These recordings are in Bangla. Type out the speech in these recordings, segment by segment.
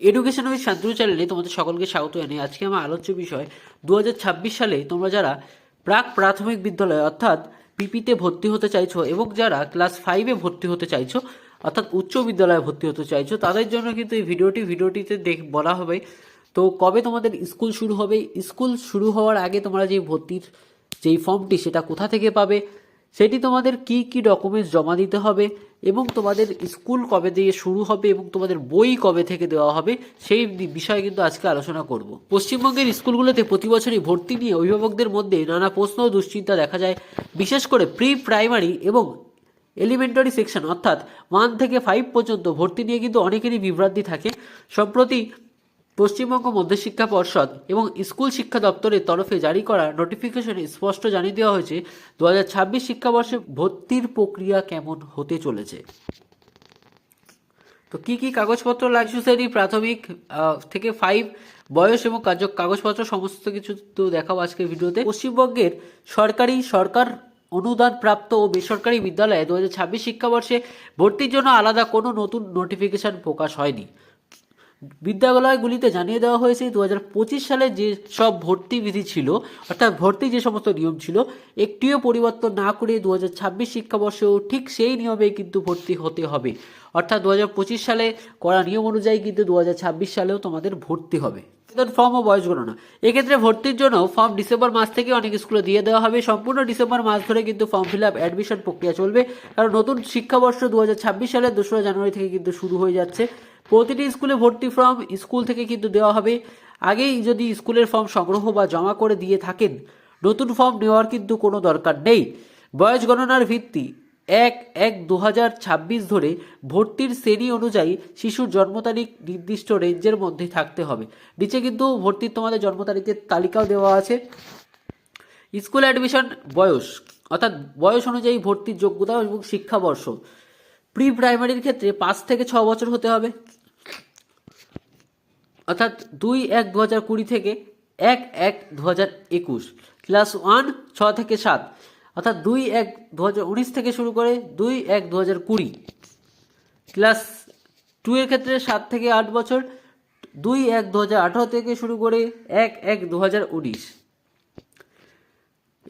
এডুকেশন উইথ শান্তনু চ্যানেলে তোমাদের সকলকে স্বাগত জানাই আজকে আমার আলোচ্য বিষয় দু হাজার ছাব্বিশ সালে তোমরা যারা প্রাক প্রাথমিক বিদ্যালয় অর্থাৎ পিপিতে ভর্তি হতে চাইছো এবং যারা ক্লাস ফাইভে ভর্তি হতে চাইছো, অর্থাৎ উচ্চ বিদ্যালয়ে ভর্তি হতে চাইছো, তাদের জন্য কিন্তু এই ভিডিওটি, ভিডিওটিতে দেখ, বলা হবে। তো কবে তোমাদের স্কুল শুরু হবে? স্কুল শুরু হওয়ার আগে তোমরা যে ভর্তির যেই ফর্মটি সেটা কোথা থেকে পাবে? সেটি তোমাদের কি কি ডকুমেন্টস জমা দিতে হবে এবং তোমাদের স্কুল কবে দিয়ে শুরু হবে এবং তোমাদের বই কবে থেকে দেওয়া হবে, সেই বিষয়ে কিন্তু আজকে আলোচনা করব। পশ্চিমবঙ্গের স্কুলগুলোতে প্রতি বছরই ভর্তি নিয়ে অভিভাবকদের মধ্যে নানা প্রশ্ন ও দুশ্চিন্তা দেখা যায়, বিশেষ করে প্রি প্রাইমারি এবং এলিমেন্টারি সেকশন অর্থাৎ ওয়ান থেকে ফাইভ পর্যন্ত ভর্তি নিয়ে কিন্তু অনেকেরই বিভ্রান্তি থাকে। সম্প্রতি পশ্চিমবঙ্গ মধ্যশিক্ষা পর্ষদ এবং স্কুল শিক্ষা দপ্তরের তরফে জারি করা নোটিফিকেশনে স্পষ্ট জানিয়ে দেওয়া হয়েছে, দু হাজার ছাব্বিশ শিক্ষাবর্ষে ভর্তির প্রক্রিয়া কেমন হতে চলেছে। তো কি কি কাগজপত্র লাগছে সেটি প্রাথমিক থেকে ফাইভ বয়স এবং কাজ- কাগজপত্র সমস্ত কিছু তো দেখাবো আজকের ভিডিওতে। পশ্চিমবঙ্গের সরকারি সরকার অনুদান প্রাপ্ত ও বেসরকারি বিদ্যালয়ে দু হাজার ছাব্বিশ শিক্ষাবর্ষে ভর্তির জন্য আলাদা কোনো নতুন নোটিফিকেশন প্রকাশ হয়নি। বিদ্যালয়গুলিতে জানিয়ে দেওয়া হয়েছে দু হাজার পঁচিশ সালে যে সব ভর্তি বিধি ছিল, অর্থাৎ ভর্তি যে সমস্ত নিয়ম ছিল, একটিও পরিবর্তন না করে দু হাজার ছাব্বিশ শিক্ষাবর্ষেও ঠিক সেই নিয়মে কিন্তু ভর্তি হতে হবে। অর্থাৎ দু হাজার পঁচিশ সালে করা নিয়ম অনুযায়ী কিন্তু দু হাজার ছাব্বিশ সালেও তোমাদের ভর্তি হবে। ফর্ম ও বয়স গণনা। এক্ষেত্রে ভর্তির জন্য ফর্ম ডিসেম্বর মাস থেকে অনেক স্কুলে দিয়ে দেওয়া হবে। সম্পূর্ণ ডিসেম্বর মাস ধরে কিন্তু ফর্ম ফিল আপ অ্যাডমিশন প্রক্রিয়া চলবে। কারণ নতুন শিক্ষাবর্ষ দু হাজার ছাব্বিশ সালের দোসরা জানুয়ারি থেকে কিন্তু শুরু হয়ে যাচ্ছে। প্রতিটি স্কুলে ভর্তি ফর্ম স্কুল থেকে কিন্তু দেওয়া হবে। আগেই যদি স্কুলের ফর্ম সংগ্রহ বা জমা করে দিয়ে থাকেন, নতুন ফর্ম নেওয়ার কিন্তু কোনো দরকার নেই। বয়স গণনার ভিত্তি এক এক দু ধরে ভর্তির শ্রেণি অনুযায়ী শিশুর জন্ম তারিখ নির্দিষ্ট রেঞ্জের মধ্যে থাকতে হবে। নিচে কিন্তু ভর্তির তোমাদের জন্ম তারিখের তালিকাও দেওয়া আছে। স্কুল অ্যাডমিশন বয়স, অর্থাৎ বয়স অনুযায়ী ভর্তির যোগ্যতা এবং শিক্ষাবর্ষ। প্রি প্রাইমারির ক্ষেত্রে পাঁচ থেকে ছ বছর হতে হবে। অর্থাৎ দুই এক দু হাজার কুড়ি থেকে এক এক দু হাজার একুশ ক্লাস ওয়ান ছ থেকে সাত, অর্থাৎ দুই এক দু হাজার উনিশ থেকে শুরু করে দুই এক দু হাজার কুড়ি। ক্লাস টু এর ক্ষেত্রে সাত থেকে আট বছর, দুই এক দু হাজার আঠারো থেকে শুরু করে এক এক দু হাজার উনিশ।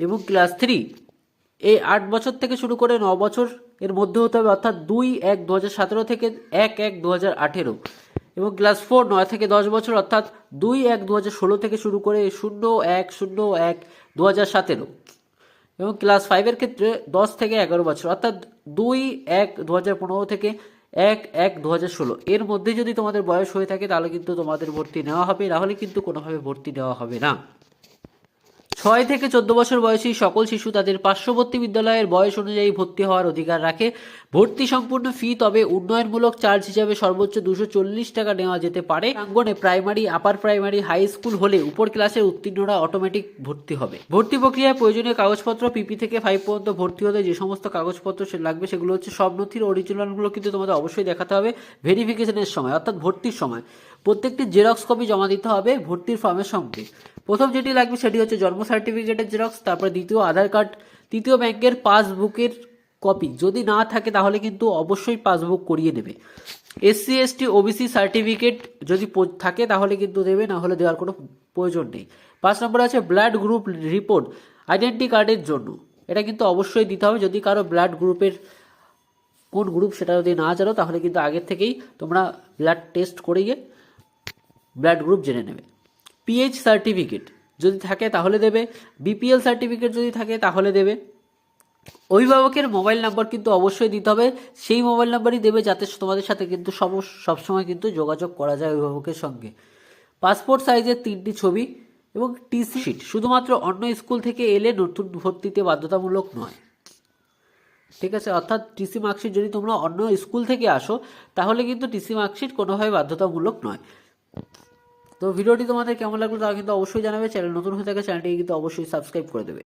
এবং ক্লাস থ্রি এই আট বছর থেকে শুরু করে ন বছর এর মধ্যে হতে হবে, অর্থাৎ দুই এক দু হাজার সতেরো থেকে এক এক দু হাজার আঠেরো। এবং ক্লাস ফোর নয় থেকে দশ বছর, অর্থাৎ দুই এক দু হাজার ষোলো থেকে শুরু করে শূন্য এক শূন্য এক দু হাজার সতেরো। এবং ক্লাস ফাইভের ক্ষেত্রে দশ থেকে এগারো বছর, অর্থাৎ দুই এক দু হাজার পনেরো থেকে এক এক দু হাজার ষোলো। এর মধ্যে যদি তোমাদের বয়স হয়ে থাকে, তাহলে কিন্তু তোমাদের ভর্তি নেওয়া হবে নাহলে কিন্তু কোনোভাবে ভর্তি নেওয়া হবে না। ছয় থেকে চোদ্দ বছর বয়সী সকল শিশু তাদের পার্শ্ববর্তী বিদ্যালয়ের বয়স অনুযায়ী ভর্তি হওয়ার অধিকার রাখে। ভর্তি সম্পূর্ণ ফি, তবে উন্নয়নমূলক চার্জ হিসাবে সর্বোচ্চ দুশো চল্লিশ টাকা নেওয়া যেতে পারে। প্রাঙ্গনে primary, upper primary, high school হলে উপর ক্লাসের উত্তীর্ণরা অটোমেটিক ভর্তি হবে। ভর্তি প্রক্রিয়ায় প্রয়োজনীয় কাগজপত্র, পিপি থেকে ফাইভ পর্যন্ত ভর্তি হতে যে সমস্ত কাগজপত্র লাগবে সেগুলো হচ্ছে সব নথির অরিজিনালগুলো কিন্তু তোমাদের অবশ্যই দেখাতে হবে ভেরিফিকেশনের সময়, অর্থাৎ ভর্তির সময়। প্রত্যেকটি জেরক্স কপি জমা দিতে হবে, ভর্তির ফর্মের সঙ্গে। প্রথম যেটি লাগবে সেটি হচ্ছে জন্ম সার্টিফিকেটের জেরক্স তারপরে দ্বিতীয় আধার কার্ড তৃতীয় ব্যাংকের পাসবুকের কপি যদি না থাকে, তাহলে কিন্তু অবশ্যই পাসবুক করিয়ে নেবে এসসি এসটি ওবিসি সার্টিফিকেট যদি থাকে, তাহলে কিন্তু দেবে, না হলে দেওয়ার কোনো প্রয়োজন নেই। পাঁচ নম্বর আছে ব্লাড গ্রুপ রিপোর্ট আইডেন্টি কার্ডের জন্য। এটা কিন্তু অবশ্যই দিতে হবে। যদি কারও ব্লাড গ্রুপের কোন গ্রুপ সেটা যদি না জানো, তাহলে কিন্তু আগের থেকেই তোমরা ব্লাড টেস্ট করে গিয়ে ব্লাড গ্রুপ জেনে নেবে। পিএইচ সার্টিফিকেট যদি থাকে তাহলে দেবে। বিপিএল সার্টিফিকেট যদি থাকে তাহলে দেবে। অভিভাবকের মোবাইল নাম্বার কিন্তু অবশ্যই দিতে হবে। সেই মোবাইল নাম্বারই দেবে যাতে তোমাদের সাথে কিন্তু সব সবসময় কিন্তু যোগাযোগ করা যায় অভিভাবকের সঙ্গে। পাসপোর্ট সাইজের তিনটি ছবি এবং টিসি শিট শুধুমাত্র অন্য স্কুল থেকে এলে নতুন ভর্তিতে বাধ্যতামূলক নয়। ঠিক আছে? অর্থাৎ টিসি মার্কশিট যদি তোমরা অন্য স্কুল থেকে আসো তাহলে কিন্তু টিসি মার্কশিট কোনোভাবে বাধ্যতামূলক নয়। তো ভিডিওটি তোমাদের কেমন লাগল তা কিন্তু অবশ্যই জানাবে। চ্যানেল নতুন হয়ে থাকে চ্যানেলটি কিন্তু অবশ্যই সাবস্ক্রাইব করে দেবে।